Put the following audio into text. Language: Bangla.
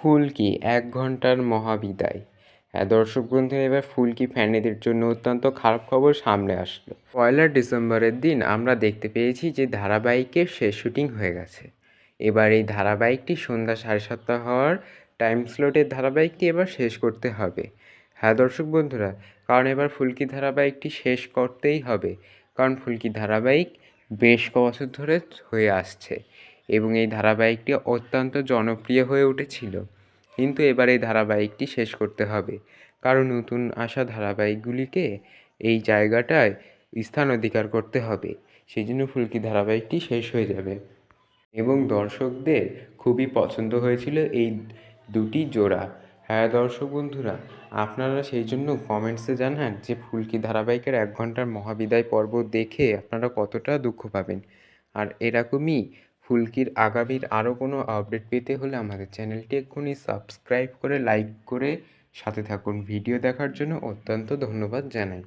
ফুলকি এক ঘণ্টার মহাবিদায়। হ্যাঁ দর্শক বন্ধুরা, এবার ফুলকি ফ্যানেদের জন্য অত্যন্ত খারাপ খবর সামনে আসলো। পয়লা ডিসেম্বরের দিন আমরা দেখতে পেয়েছি যে ধারাবাহিকের শেষ শুটিং হয়ে গেছে। এবার এই ধারাবাহিকটি সন্ধ্যা সাড়ে সাতটা হওয়ার টাইম স্লটের ধারাবাহিকটি এবার শেষ করতে হবে। হ্যাঁ দর্শক বন্ধুরা, কারণ এবার ফুলকি ধারাবাহিকটি শেষ করতেই হবে। কারণ ফুলকি ধারাবাহিক বেশ ক বছর ধরে হয়ে আসছে। এবং এই ধারাবাহিকটি অত্যন্ত জনপ্রিয় হয়ে উঠেছিল। কিন্তু এবার এই ধারাবাহিকটি শেষ করতে হবে। কারণ নতুন আসা ধারাবাহিকগুলিকে এই জায়গাটায় স্থান অধিকার করতে হবে। সেই জন্য ফুলকি ধারাবাহিকটি শেষ হয়ে যাবে। এবং দর্শকদের খুবই পছন্দ হয়েছিল এই দুটি জোড়া। হ্যাঁ দর্শক বন্ধুরা, আপনারা সেই জন্য কমেন্টসে জানান যে ফুলকি ধারাবাহিকের এক ঘণ্টার মহাবিদায় পর্ব দেখে আপনারা কতটা দুঃখ পাবেন। আর এরকমই ফুলকির আগামীর আরও কোনো আপডেট পেতে হলে আমাদের চ্যানেলটি এক্ষুনি সাবস্ক্রাইব করে লাইক করে সাথে থাকুন। ভিডিও দেখার জন্য অত্যন্ত ধন্যবাদ জানাই।